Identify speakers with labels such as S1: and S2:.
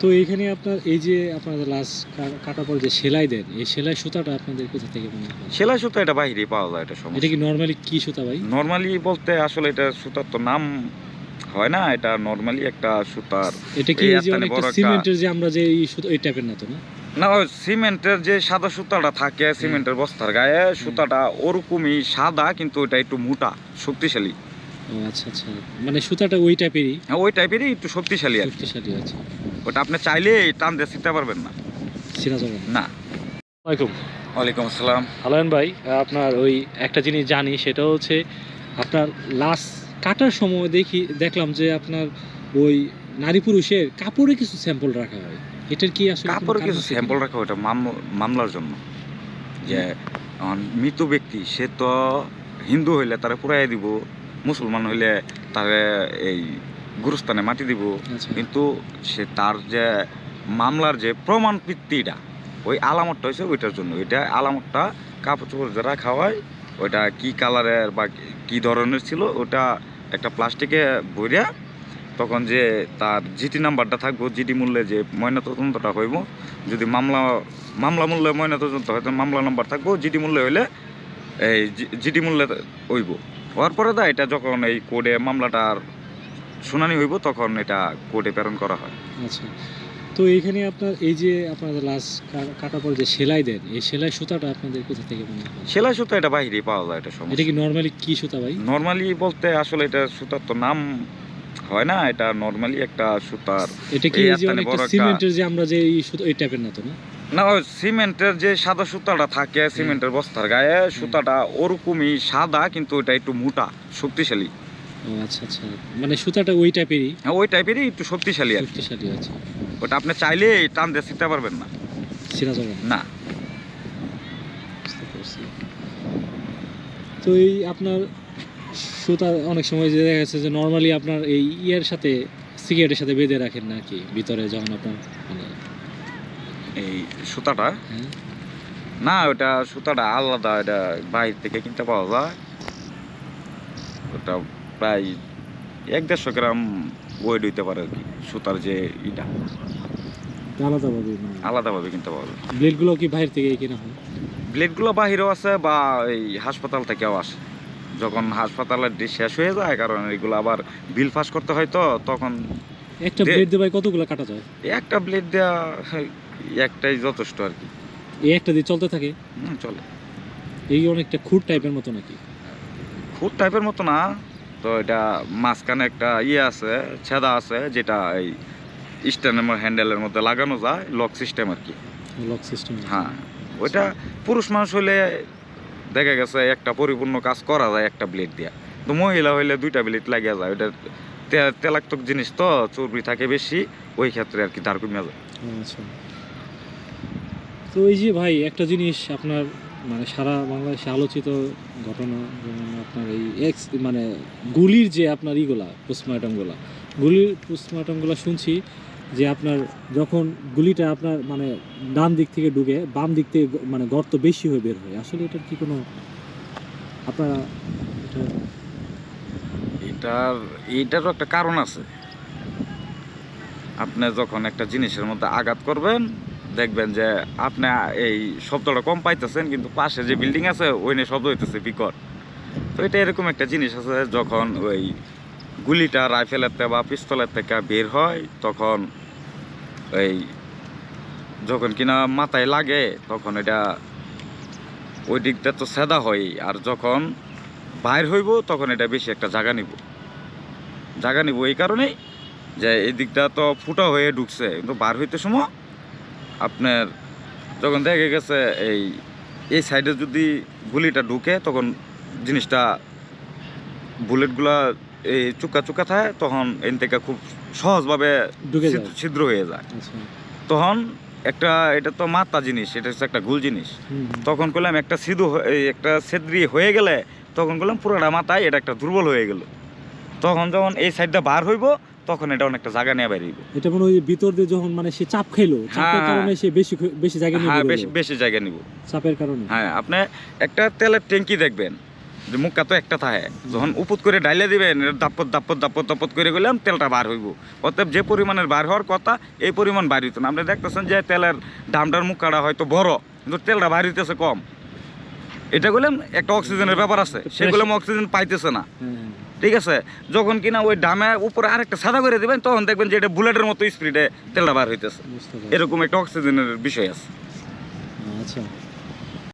S1: তো এইখানে আপনার এই যে আপনাদের লাশ কাটার পর যে সেলাই দেন এই সেলাই সুতাটা আপনাদের কোথা থেকে মনে হয়?
S2: সেলাই সুতা এটা বাইরে পাওয়া যায় এটা সমস্যা।
S1: এটা কি নর্মালি কি সুতা ভাই?
S2: নর্মালি বলতে আসলে এটা সুতার তো নাম হয় না এটা নর্মালি একটা সুতার।
S1: এটা কি
S2: এই
S1: যে অনেকটা সিমেন্টের যে আমরা যে এই সুতা এই টাইপের না তো না?
S2: না ওই সিমেন্টের যে সাদা সুতাটা থাকে সিমেন্টের বস্তার গায়ে সুতাটা ওরকমই সাদা কিন্তু ওটা একটু মোটা শক্তিশালী।
S1: আচ্ছা আচ্ছা। মানে সুতাটা ওই টাইপেরই
S2: হ্যাঁ ওই টাইপেরই একটু শক্তিশালী
S1: শক্তিশালী আছে
S2: ওটা আপনি চাইলে টান দিয়ে শিখতে পারবেন না।
S1: সিরা যাবে
S2: না।
S1: ওয়ালাইকুম।
S2: ওয়ালাইকুম আসসালাম।
S1: আলায়ন ভাই আপনার ওই একটা জিনিস জানি সেটা হচ্ছে আপনার লাশ কাটার সময় দেখি দেখলাম যে আপনার ওই নারী পুরুষের কাপড়ে কিছু স্যাম্পল রাখা হয়। এটার কি আসলে
S2: কাপড়ে কিছু স্যাম্পল রাখা ওটা মামলার জন্য। যে মৃত ব্যক্তি সে তো হিন্দু হইলে তারা পুরাই দিব মুসলমান হইলে তারে এই গুরুস্থানে মাটি দিব।
S1: আচ্ছা।
S2: কিন্তু সে তার যে মামলার যে প্রমাণ ভিত্তিটা ওই আলামতটা হয়েছে ওইটার জন্য। ওইটা আলামতটা কাপড় চোপড় যে খাওয়ায় ওইটা কি কালারের বা কি- কি ধরনের ছিল ওটা একটা প্লাস্টিকে ভরিয়া তখন যে তার জিটি নাম্বারটা থাকব জিটি মূল্যে যে ময়নাতদন্তটা হইব যদি মামলা মামলা মূল্যে ময়নাতদন্ত হয় তো মামলা নাম্বার থাকব জিটি মূল্যে হইলে এই জিটি মূল্যে হইব। হওয়ার পরে দা এটা যখন এই কোডে মামলাটার শুনানি হইব তখন এটা কোর্টে প্রেরণ করা হয়।
S1: আচ্ছা। তো এইখানে আপনার এই যে আপনাদের লাশ কাটার পর যে সেলাই দেন এই সেলাই সুতাটা আপনাদের কোথা থেকে মনে হয়?
S2: সেলাই সুতা এটা বাইরে পাওয়া যায় এটা
S1: এটা কি নর্মালি কি সুতা ভাই?
S2: নর্মালি বলতে আসলে এটা সুতার তো নাম হয় না এটা নর্মালি একটা সুতার
S1: এটা কি
S2: এই
S1: যে অনেকটা সিমেন্টের যে আমরা যে এই সুতা এই টাইপের না তো না?
S2: না সিমেন্টের যে সাদা সুতাটা থাকে সিমেন্টের বস্তার গায়ে সুতাটা ওরকমই সাদা কিন্তু এটা একটু মোটা শক্তিশালী।
S1: ও আচ্ছা আচ্ছা। মানে সুতাটা ওই টাইপেরই
S2: হ্যাঁ ওই টাইপেরই একটু শক্তিশালী আর কি।
S1: শক্তিশালী আছে
S2: ওটা আপনি চাইলে টান দিয়ে শিখতে পারবেন না।
S1: সিরা যাবে না।
S2: না
S1: বুঝতে পারছি। তো এই আপনার সুতা অনেক সময় যে দেখা যাচ্ছে যে নর্মালি আপনার এই ইয়ের সাথে সিগারেটের সাথে বেঁধে রাখেন নাকি ভিতরে যখন আপনার মানে
S2: এই সুতাটা?
S1: হ্যাঁ।
S2: না ওটা সুতাটা আলাদা এটা বাইরে থেকে কিনতে পাওয়া যায়। ওটা প্রায় এক দেড়শো গ্রাম ওয়েট হইতে পারে আর কি সুতার যে ইটা।
S1: আলাদাভাবে মানে?
S2: আলাদাভাবে কিনতে যায়
S1: ব্লেডগুলো কি বাইরে থেকে কেনা হয়?
S2: ব্লেডগুলো বাহিরেও আছে বা এই হাসপাতাল থেকেও আসে। যখন হাসপাতালের ডে শেষ হয়ে যায় কারণ এগুলো আবার বিল পাস করতে হয় তো তখন
S1: একটা ব্লেড দিয়ে কতগুলো কাটা যায়?
S2: একটা ব্লেড দেওয়া একটাই যথেষ্ট আর কি।
S1: এই একটা দিয়ে চলতে থাকে?
S2: চলে।
S1: এই অনেকটা খুঁট টাইপের মতো নাকি?
S2: খুব টাইপের মতো না তো এটা মাঝখানে একটা ইয়ে আছে ছেদা আছে যেটা এই স্ট্যান্ডের হ্যান্ডেলের মধ্যে লাগানো যায় লক সিস্টেম আর কি।
S1: লক সিস্টেম
S2: হ্যাঁ ওইটা পুরুষ মানুষ হইলে দেখা গেছে একটা পরিপূর্ণ কাজ করা যায় একটা ব্লেড দিয়া। তো মহিলা হইলে দুইটা ব্লেড লাগিয়ে যায় ওইটা তেলাক্তক জিনিস তো চর্বি থাকে বেশি ওই ক্ষেত্রে আর কি দাঁড় কমিয়ে যায়।
S1: আচ্ছা। তো এই যে ভাই একটা জিনিস আপনার মানে সারা বাংলাদেশে আলোচিত ঘটনা, যেমন আপনার এই এক্স মানে গুলির যে আপনার ইগুলা পোস্টমর্টমগুলা গুলির পোস্টমর্টমগুলো শুনছি যে আপনার যখন গুলিটা আপনার মানে ডান দিক থেকে ঢুকে, বাম দিক থেকে মানে গর্ত বেশি হয়ে বের হয়। আসলে এটার কি কোনো আপনারা এটা
S2: এটার এইটারও একটা কারণ আছে। আপনি যখন একটা জিনিসের মধ্যে আঘাত করবেন দেখবেন যে আপনি এই শব্দটা কম পাইতেছেন, কিন্তু পাশে যে বিল্ডিং আছে ওই নিয়ে শব্দ হইতেছে বিকট। তো এটা এরকম একটা জিনিস আছে, যখন ওই গুলিটা রাইফেলের থেকে বা পিস্তলের থেকে বের হয়, তখন এই যখন কিনা মাথায় লাগে, তখন এটা ওই দিকটা তো সেদা হয়, আর যখন বাইর হইব, তখন এটা বেশি একটা জায়গা নিব। জায়গা নিব এই কারণেই যে এই দিকটা তো ফুটা হয়ে ঢুকছে, কিন্তু বার হইতে সময় আপনার যখন দেখে গেছে এই এই সাইডে যদি গুলিটা ঢুকে তখন জিনিসটা বুলেটগুলা এই চুকা চুকা থাকে তখন এন থেকে খুব সহজভাবে ছিদ্র- ছিদ্র হয়ে যায়।
S1: আচ্ছা।
S2: তখন একটা এটা তো মাত্রা জিনিস এটা হচ্ছে একটা গুল জিনিস। তখন করলাম একটা সিধু একটা সেদ্রি হয়ে গেলে তখন করলাম পুরোটা মাথায় এটা একটা দুর্বল হয়ে গেল। তখন যখন এই সাইডটা বার হইব তখন এটা অনেকটা জায়গা নিয়ে বেরিয়ে
S1: এটা মনে হয় ভিতর দিয়ে যখন মানে সে চাপ খেলো চাপের
S2: হ্যাঁ।
S1: কারণে সে বেশি বেশি জায়গা নিয়ে
S2: হ্যাঁ বেশি বেশি জায়গা নিব।
S1: চাপের কারণে।
S2: হ্যাঁ আপনি একটা তেলের ট্যাঙ্কি দেখবেন যে মুখটা তো একটা থাকে। যখন উপুত করে ডাইলে দিবেন দাপত দাপত দাপত দাপত করে গেলাম তেলটা বার হইব। অতএব যে পরিমাণের বার হওয়ার কথা এই পরিমাণ বার হইতো না। আপনি দেখতেছেন যে তেলের দামটার মুখটা হয়তো বড় কিন্তু তেলটা বার হইতেছে কম। এটা বললাম একটা অক্সিজেনের ব্যাপার আছে। সেগুলো অক্সিজেন পাইতেছে না।
S1: হ্যাঁ।
S2: ঠিক আছে? যখন কিনা ওই ডামে উপরে আরেকটা সাদা করে দেবেন তখন দেখবেন যে এটা বুলেটের মতো স্পিডে তেলটা বার হইতেছে। এরকম একটা অক্সিজেনের বিষয় আছে।
S1: আচ্ছা।